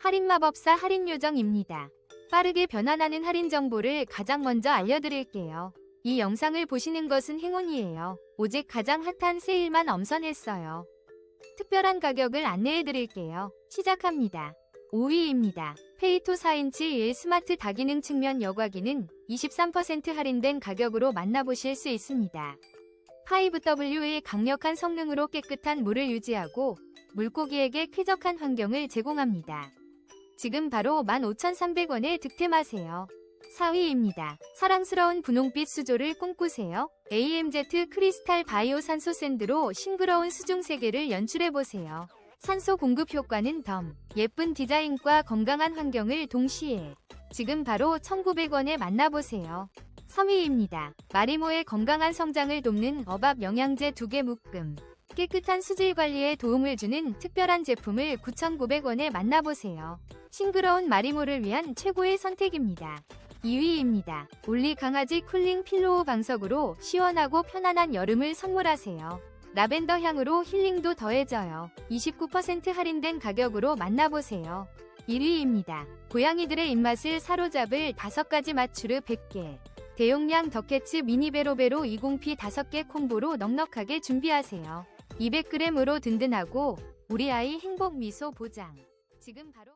할인마법사 할인요정입니다. 빠르게 변환하는 할인 정보를 가장 먼저 알려드릴게요. 이 영상을 보시는 것은 행운이에요. 오직 가장 핫한 세일만 엄선했어요. 특별한 가격을 안내해드릴게요. 시작합니다. 5위입니다. 페이토 4인치 1 스마트 다기능 측면 여과기는 23% 할인된 가격으로 만나보실 수 있습니다. 5W의 강력한 성능으로 깨끗한 물을 유지하고 물고기에게 쾌적한 환경을 제공합니다. 지금 바로 15,300원에 득템하세요. 4위입니다. 사랑스러운 분홍빛 수조를 꿈꾸세요. AMZ 크리스탈 바이오 산소 샌드로 싱그러운 수중 세계를 연출해보세요. 산소 공급 효과는 덤, 예쁜 디자인과 건강한 환경을 동시에 지금 바로 1,900원에 만나보세요. 3위입니다. 마리모의 건강한 성장을 돕는 어밥 영양제 2개 묶음. 깨끗한 수질 관리에 도움을 주는 특별한 제품을 9,900원에 만나보세요. 싱그러운 마리모를 위한 최고의 선택입니다. 2위입니다. 올리 강아지 쿨링 필로우 방석으로 시원하고 편안한 여름을 선물하세요. 라벤더 향으로 힐링도 더해져요. 29% 할인된 가격으로 만나보세요. 1위입니다. 고양이들의 입맛을 사로잡을 5가지 맛추르 100개. 대용량 더캐츠 미니 베로베로 20P 5개 콤보로 넉넉하게 준비하세요. 200g으로 든든하고 우리 아이 행복 미소 보장. 지금 바로